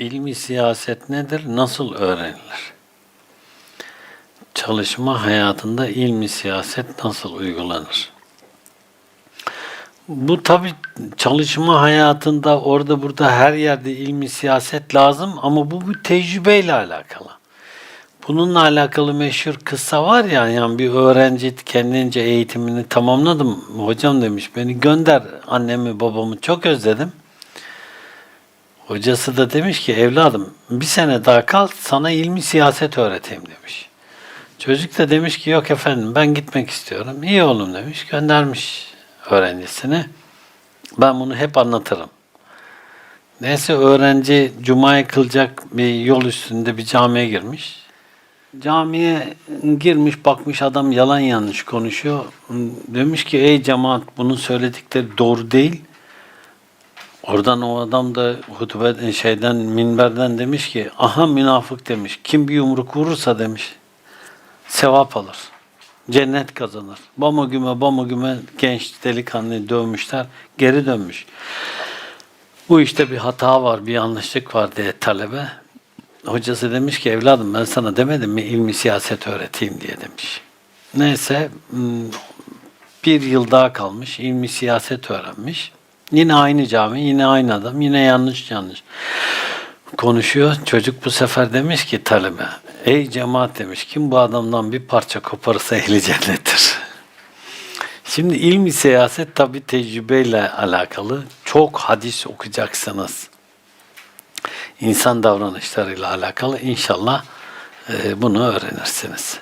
İlmi siyaset nedir? Nasıl öğrenilir? Çalışma hayatında ilmi siyaset nasıl uygulanır? Bu tabi çalışma hayatında orada burada her yerde ilmi siyaset lazım ama bu bir tecrübeyle alakalı. Bununla alakalı meşhur kıssa var ya yani bir öğrenci kendince eğitimini tamamladım. Hocam demiş beni gönder annemi babamı çok özledim. Hocası da demiş ki evladım bir sene daha kal sana ilmi siyaset öğreteyim demiş. Çocuk da demiş ki yok efendim ben gitmek istiyorum. İyi oğlum demiş göndermiş öğrencisini. Ben bunu hep anlatırım. Neyse öğrenci Cuma'yı kılacak bir yol üstünde bir camiye girmiş. Camiye girmiş bakmış adam yalan yanlış konuşuyor. Demiş ki ey cemaat bunun söyledikleri doğru değil. Oradan o adam da hutbe şeyden minberden demiş ki aha münafık demiş. Kim bir yumruk vurursa demiş sevap alır. Cennet kazanır. Bama güme bama güme genç delikanlıyı dövmüşler. Geri dönmüş. Bu işte bir hata var, bir yanlışlık var diye talebe. Hocası demiş ki evladım ben sana demedim mi ilmi siyaset öğreteyim diye demiş. Neyse hmm, bir yıl daha kalmış ilmi siyaset öğrenmiş. Yine aynı cami, yine aynı adam, yine yanlış yanlış konuşuyor. Çocuk bu sefer demiş ki talebe, ey cemaat demiş, kim bu adamdan bir parça koparırsa ehli cennettir. Şimdi ilmi siyaset tabi tecrübeyle alakalı. Çok hadis okuyacaksınız. İnsan davranışlarıyla alakalı. İnşallah e, bunu öğrenirsiniz.